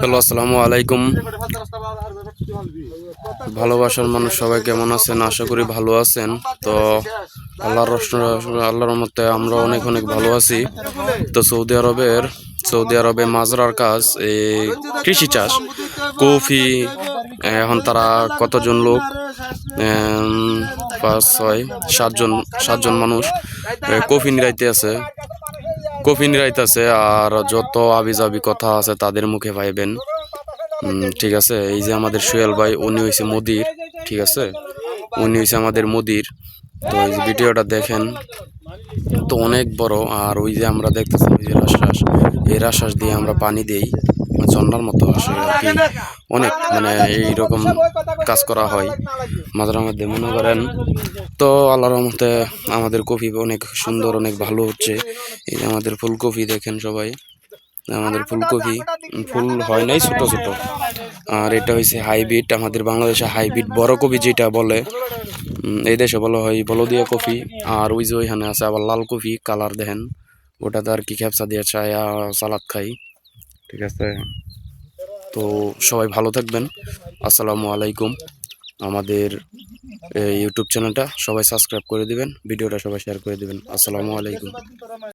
Hello, আসসালামু আলাইকুম। ভালোবাসার মানুষ সবাই কেমন আছেন? আশা করি ভালো আছেন। তো আল্লাহর আল্লাহর মতে আমরা অনেক অনেক ভালো আছি। তো সৌদি আরবের, সৌদি আরবে মাজরার কাজ, এই কৃষি চাষ, কফি এখন তারা কতজন লোক? পাঁচ, ছয়, সাতজন সাতজন মানুষ কফি নিরাইতে আছে। কফি নিরাইতে আর যত আবি যাবি কথা আছে তাদের মুখে ভাইবেন। ঠিক আছে? এই যে আমাদের সোহেল ভাই, উনি হয়েছে মোদির, ঠিক আছে? উনি হয়েছে আমাদের মোদির। তো এই যে ভিডিওটা দেখেন, তো অনেক বড়। আর ওই যে আমরা দেখতেছি, ওই যে এই রাশ্বাস দিয়ে আমরা পানি দেই। ঝর্ণার মতো আসে অনেক মানে এইরকম কাজ করা হয়। মাঝে মধ্যে মনে করেন, তো আল্লাহর রহমতে আমাদের কফি অনেক সুন্দর, অনেক ভালো হচ্ছে। এই যে আমাদের ফুলকপি দেখেন সবাই, আমাদের ফুলকপি, ফুল হয় নাই ছোট ছোট। আর এটা হয়েছে হাইব্রিড, আমাদের বাংলাদেশে হাইব্রিড বড় কপি যেটা বলে এই দেশে বলা হয় বলদিয়া কফি আর ওই যে ওইখানে আছে আবার লাল কফি কালার দেখেন। ওটাতে আর কি খেপসা দিয়ে চায়া, সালাদ খাই। ঠিক আছে? তো সবাই ভালো থাকবেন। আসসালামু আলাইকুম। আমাদের ইউটিউব চ্যানেলটা সবাই সাবস্ক্রাইব করে দিবেন, ভিডিওটা সবাই শেয়ার করে দিবেন। আসসালামু আলাইকুম।